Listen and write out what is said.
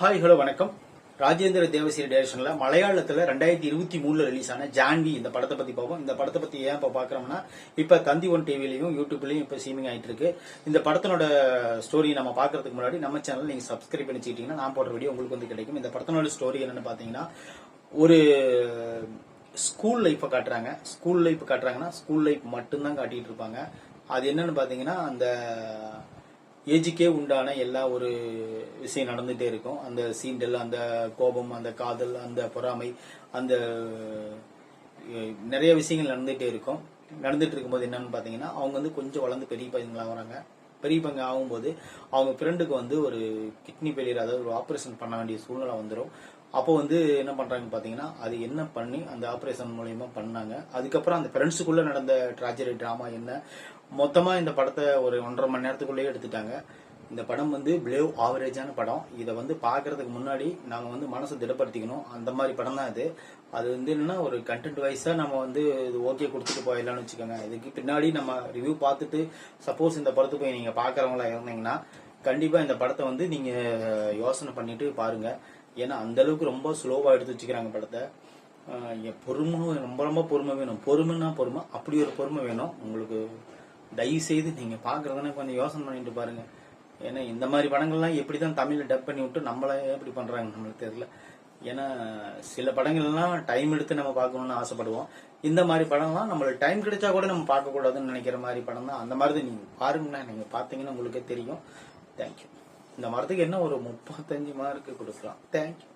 Hi hello வணக்கம். ராஜேந்திர தேவசிரி டைரக்ஷன்ல மலையாளத்துல ரெண்டாயிரத்தி இருபத்தி மூணுல ரிலீஸ் ஆன ஜான்வி இந்த படத்தை பத்தி பார்ப்போம். இந்த படத்தை பத்தி ஏன் இப்போ பாக்குறோம்னா இப்ப தந்தி ஒன் டிவிலையும் யூடியூப்லயும் இப்ப சீமிங் ஆயிட்டு இருக்கு இந்த படத்தினோட ஸ்டோரி நம்ம பாக்குறதுக்கு முன்னாடி நம்ம சேனல் நீங்க சப்ஸ்கிரைப் பண்ணி வச்சுக்கிட்டீங்கன்னா நான் போடுற வீடியோ உங்களுக்கு வந்து கிடைக்கும். இந்த படத்தினோட ஸ்டோரி என்னன்னு பாத்தீங்கன்னா ஒரு ஸ்கூல் லைஃப்பை காட்டுறாங்க. ஸ்கூல் லைஃப் காட்டுறாங்கன்னா ஸ்கூல் லைஃப் மட்டும்தான் காட்டிட்டு இருப்பாங்க. அது என்னன்னு பாத்தீங்கன்னா அந்த ஏஜுக்கே உண்டான எல்லா ஒரு விஷயம் நடந்துட்டே இருக்கும். அந்த சீண்டல் அந்த கோபம் அந்த காதல் அந்த பொறாமை அந்த நிறைய விஷயங்கள் நடந்துகிட்டே இருக்கும். நடந்துட்டு இருக்கும்போது என்னன்னு பார்த்தீங்கன்னா அவங்க வந்து கொஞ்சம் வளர்ந்து பெரிய பையங்களா வராங்க. பெரிய பங்கு ஆகும்போது அவங்க ஃப்ரெண்டுக்கு வந்து ஒரு கிட்னி ஃபெயிலியர் அதாவது ஒரு ஆப்ரேஷன் பண்ண வேண்டிய சூழ்நிலை வந்துடும் அப்போ வந்து என்ன பண்ணுறாங்கன்னு பார்த்தீங்கன்னா அது என்ன பண்ணி அந்த ஆப்ரேஷன் மூலயமா பண்ணாங்க. அதுக்கப்புறம் அந்த ஃப்ரெண்ட்ஸுக்குள்ளே நடந்த ட்ராஜடி ட்ராமா என்ன மொத்தமாக இந்த படத்தை ஒரு ஒன்றரை மணி நேரத்துக்குள்ளேயே எடுத்துட்டாங்க. இந்த படம் வந்து பிளேவ் ஆவரேஜான படம். இதை வந்து பார்க்கறதுக்கு முன்னாடி நாங்கள் வந்து மனசை திடப்படுத்திக்கணும். அந்த மாதிரி படம் தான் இது அது வந்து என்னன்னா ஒரு கண்டென்ட் வைஸாக நம்ம வந்து இது ஓகே கொடுத்துட்டு போயிடலாம்னு வச்சுக்கோங்க. இதுக்கு பின்னாடி நம்ம ரிவ்யூ பார்த்துட்டு சப்போஸ் இந்த படத்தை போய் நீங்கள் பார்க்குறவங்களா இருந்தீங்கன்னா கண்டிப்பாக இந்த படத்தை வந்து நீங்கள் யோசனை பண்ணிட்டு பாருங்கள் ஏன்னா அந்த அளவுக்கு ரொம்ப ஸ்லோவா எடுத்து வச்சுக்கிறாங்க படத்தை. என் பொறுமை ரொம்ப ரொம்ப பொறுமை வேணும். பொறுமைன்னா பொறுமை. அப்படி ஒரு பொறுமை வேணும். உங்களுக்கு தயவு செய்து நீங்க பாக்குறதுன்னா கொஞ்சம் யோசனை பண்ணிட்டு பாருங்க. ஏன்னா இந்த மாதிரி படங்கள்லாம் எப்படி தான் தமிழ்ல டப் பண்ணி விட்டு நம்மள எப்படி பண்றாங்க நம்மளுக்கு தெரியல. ஏன்னா சில படங்கள்லாம் டைம் எடுத்து நம்ம பார்க்கணும்னு ஆசைப்படுவோம். இந்த மாதிரி படம்லாம் நம்மளுக்கு டைம் கிடைச்சா கூட நம்ம பார்க்கக்கூடாதுன்னு நினைக்கிற மாதிரி படம் தான் அந்த மாதிரி தான் நீங்க பாருங்கன்னா நீங்க பாத்தீங்கன்னா உங்களுக்கே தெரியும். தேங்க்யூ இந்த மரத்துக்கு என்ன ஒரு முப்பத்தஞ்சு மார்க்கு கொடுக்கலாம். தேங்க்யூ